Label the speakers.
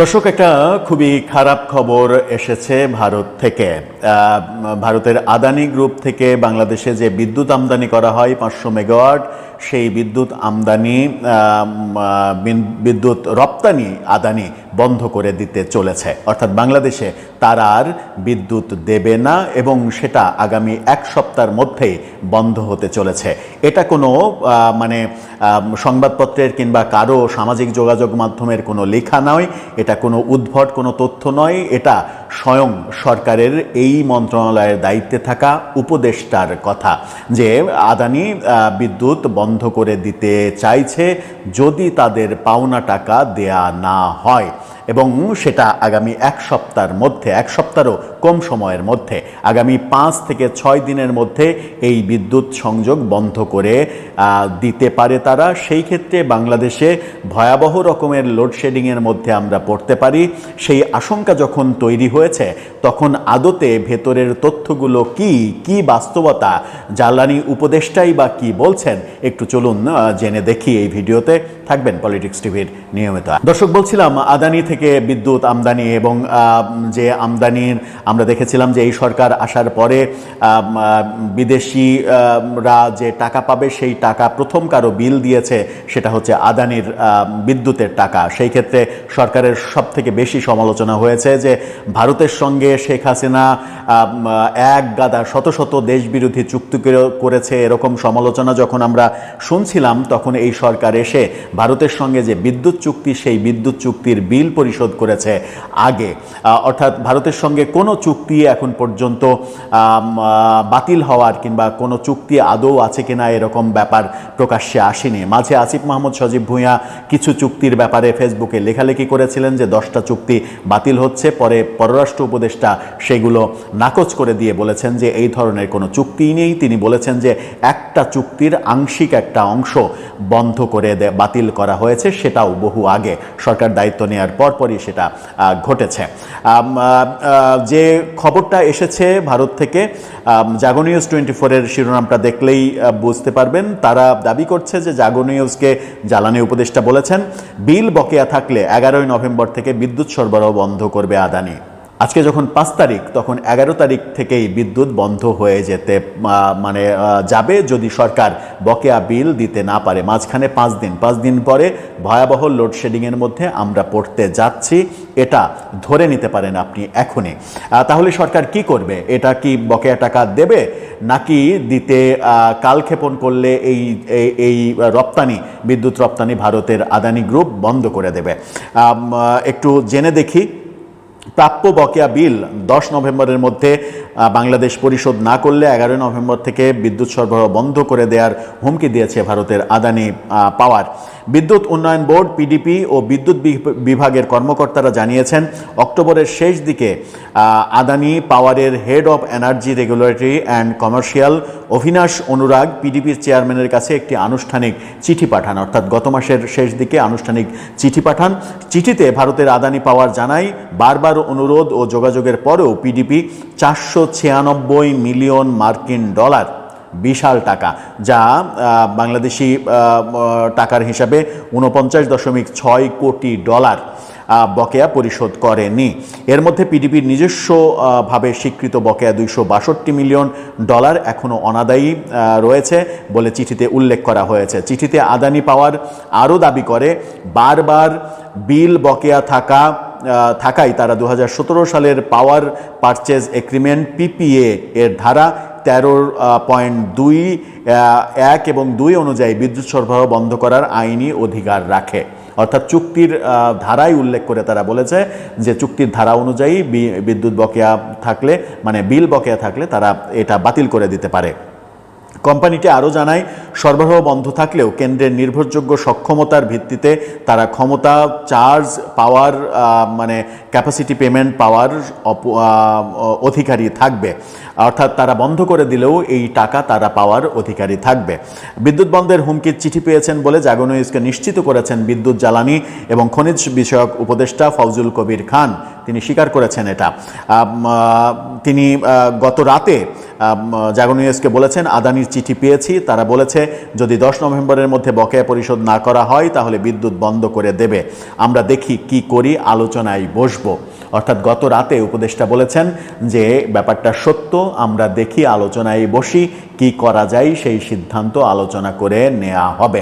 Speaker 1: দর্শক, একটা খুবই খারাপ খবর এসেছে ভারত থেকে। ভারতের আদানি গ্রুপ থেকে বাংলাদেশে যে বিদ্যুৎ আমদানি করা হয়, পাঁচশো মেগাওয়াট, সেই বিদ্যুৎ আমদানি বিদ্যুৎ রপ্তানি, আদানি বন্ধ করে দিতে চলেছে। অর্থাৎ বাংলাদেশে তারা আর বিদ্যুৎ দেবে না এবং সেটা আগামী এক সপ্তাহের মধ্যেই বন্ধ হতে চলেছে। এটা কোনো মানে সংবাদপত্রের কিংবা কারও সামাজিক যোগাযোগ মাধ্যমের কোনো লেখা নয়। এটা কোনো উদ্ভট, কোনো তথ্য নয়। এটা স্বয়ং সরকারের এই মন্ত্রণালয়ের দায়িত্বে থাকা উপদেষ্টার কথা যে আদানি বিদ্যুৎ বন্ধ করে দিতে চাইছে যদি তাদের পাওনা টাকা দেয়া না হয়। এবং সেটা আগামী এক সপ্তাহের মধ্যে, এক সপ্তাহও কম সময়ের মধ্যে, আগামী পাঁচ থেকে ছয় দিনের মধ্যে এই বিদ্যুৎ সংযোগ বন্ধ করে দিতে পারে তারা। সেই ক্ষেত্রে বাংলাদেশে ভয়াবহ রকমের লোডশেডিংয়ের মধ্যে আমরা পড়তে পারি। সেই আশঙ্কা যখন তৈরি হয়েছে, তখন আদতে ভেতরের তথ্যগুলো কি কি বাস্তবতা, জ্বালানি উপদেষ্টাই বা কি বলছেন, একটু চলুন জেনে দেখি এই ভিডিওতে। থাকবেন পলিটিক্স টিভির নিয়মিত দর্শক, বলছিলাম, আদানি থেকে বিদ্যুৎ আমদানি এবং যে আমদানির আমরা দেখেছিলাম যে এই সরকার আসার পরে বিদেশিরা যে টাকা পাবে সেই টাকা প্রথম কারও বিল দিয়েছে, সেটা হচ্ছে আদানির বিদ্যুতের টাকা। সেই ক্ষেত্রে সরকারের সব থেকে বেশি সমালোচনা হয়েছে যে ভারতের সঙ্গে শেখ হাসিনা এক গাদা শত শত দেশবিরোধী চুক্তি করেছে এরকম সমালোচনা যখন আমরা শুনছিলাম, তখন এই সরকার এসে ভারতের সঙ্গে যে বিদ্যুৎ চুক্তি, সেই বিদ্যুৎ চুক্তির বিল পরিশোধ করেছে আগে। অর্থাৎ ভারতের সঙ্গে কোনো চুক্তি এখন পর্যন্ত বাতিল হওয়ার কিংবা কোনো চুক্তি আদৌ আছে কিনা এরকম ব্যাপার প্রকাশ্যে আসেনি। মাঝে আসিফ মাহমুদ, সজীব ভূঁইয়া কিছু চুক্তির ব্যাপারে ফেসবুকে লেখালেখি করেছিলেন যে দশটা চুক্তি বাতিল হচ্ছে, পরে পররাষ্ট্র উপদেষ্টা সেগুলো নাকচ করে দিয়ে বলেছেন যে এই ধরনের কোনো চুক্তি নেই। তিনি বলেছেন যে একটা চুক্তির আংশিক একটা অংশ বন্ধ করে বাতিল করা হয়েছে, সেটাও বহু আগে। সরকার দায়িত্ব নেওয়ার পরপরই সেটা ঘটেছে। যে খবরটা এসেছে ভারত থেকে জাগো নিউজ টোয়েন্টি ফোরের শিরোনামটা দেখলেই বুঝতে পারবেন। তারা দাবি করছে যে জাগো নিউজকে জ্বালানি উপদেষ্টা বলেছেন, বিল বকেয়া থাকলে এগারোই নভেম্বর থেকে বিদ্যুৎ সরবরাহ বন্ধ করবে আদানি। আজকে যখন পাঁচ তারিখ, তখন এগারো তারিখ থেকেই বিদ্যুৎ বন্ধ হয়ে যেতে মানে যাবে যদি সরকার বকেয়া বিল দিতে না পারে। মাঝখানে পাঁচ দিন পাঁচ দিন পরে ভয়াবহ লোডশেডিংয়ের মধ্যে আমরা পড়তে যাচ্ছি। এটা ধরে নিতে পারেন আপনি এখনই। তাহলে সরকার কি করবে? এটা কি বকেয়া টাকা দেবে? নাকি দিতে কালক্ষেপণ করলে এই- এই রপ্তানি, বিদ্যুৎ রপ্তানি ভারতের আদানি গ্রুপ বন্ধ করে দেবে? একটু জেনে দেখি। প্রাপ্য বকেয়া বিল দশ নভেম্বরের মধ্যে বাংলাদেশ পরিশোধ না করলে এগারোই নভেম্বর থেকে বিদ্যুৎ সরবরাহ বন্ধ করে দেওয়ার হুমকি দিয়েছে ভারতের আদানি পাওয়ার। বিদ্যুৎ উন্নয়ন বোর্ড পিডিপি ও বিদ্যুৎ বিভাগের কর্মকর্তারা জানিয়েছেন, অক্টোবরের শেষ দিকে আদানি পাওয়ারের head of energy regulatory and commercial Avinash Anurag পিডিপির চেয়ারম্যানের কাছে একটি আনুষ্ঠানিক চিঠি পাঠান। অর্থাৎ গত মাসের শেষ দিকে আনুষ্ঠানিক চিঠি পাঠান। চিঠিতে ভারতের আদানি পাওয়ার জানায়, বারবার অনুরোধ ও যোগাযোগের পরেও পিডিপি চারশো ছিয়ানব্বই মিলিয়ন মার্কিন ডলার বিশাল টাকা, যা বাংলাদেশি টাকার হিসাবে উনপঞ্চাশ দশমিক ছয় কোটি ডলার বকেয়া পরিশোধ করেনি। এর মধ্যে পিডিপির নিজস্ব ভাবে স্বীকৃত বকেয়া দুইশো বাষট্টি মিলিয়ন ডলার এখনও অনাদায়ী রয়েছে বলে চিঠিতে উল্লেখ করা হয়েছে। চিঠিতে আদানি পাওয়ার আরও দাবি করে, বারবার বিল বকেয়া থাকা থাকায় তারা দু হাজার সতেরো সালের পাওয়ার পারচেজ এগ্রিমেন্ট পিপিএ এর ধারা তেরোর পয়েন্ট দুই এক এবং দুই অনুযায়ী বিদ্যুৎ সরবরাহ বন্ধ করার আইনি অধিকার রাখে। অর্থাৎ চুক্তির ধারাই উল্লেখ করে তারা বলেছে যে চুক্তির ধারা অনুযায়ী বিদ্যুৎ বকেয়া থাকলে মানে বিল বকেয়া থাকলে তারা এটা বাতিল করে দিতে পারে। কোম্পানিটি আরও জানায়, সরবরাহ বন্ধ থাকলেও কেন্দ্রের নির্ভরযোগ্য সক্ষমতার ভিত্তিতে তারা ক্ষমতা, চার্জ, পাওয়ার মানে ক্যাপাসিটি পেমেন্ট পাওয়ার অধিকারী থাকবে। অর্থাৎ তারা বন্ধ করে দিলেও এই টাকা তারা পাওয়ার অধিকারী থাকবে। বিদ্যুৎ বন্ধের হুমকির চিঠি পেয়েছেন বলে জাগনো নিউজকে নিশ্চিত করেছেন বিদ্যুৎ জ্বালানি এবং খনিজ বিষয়ক উপদেষ্টা ফৌজুল কবির খান। তিনি স্বীকার করেছেন এটা। তিনি গত রাতে জাগরণ বলেছেন, আদানির চিঠি পেয়েছি। তারা বলেছে, যদি দশ নভেম্বরের মধ্যে বকেয়া পরিশোধ না করা হয়, তাহলে বিদ্যুৎ বন্ধ করে দেবে। আমরা দেখি কি করি, আলোচনায় বসব। অর্থাৎ গত রাতে উপদেষ্টা বলেছেন যে, ব্যাপারটা সত্য, আমরা দেখি, আলোচনায় বসি, কি করা যায়, সেই সিদ্ধান্ত আলোচনা করে নেওয়া হবে।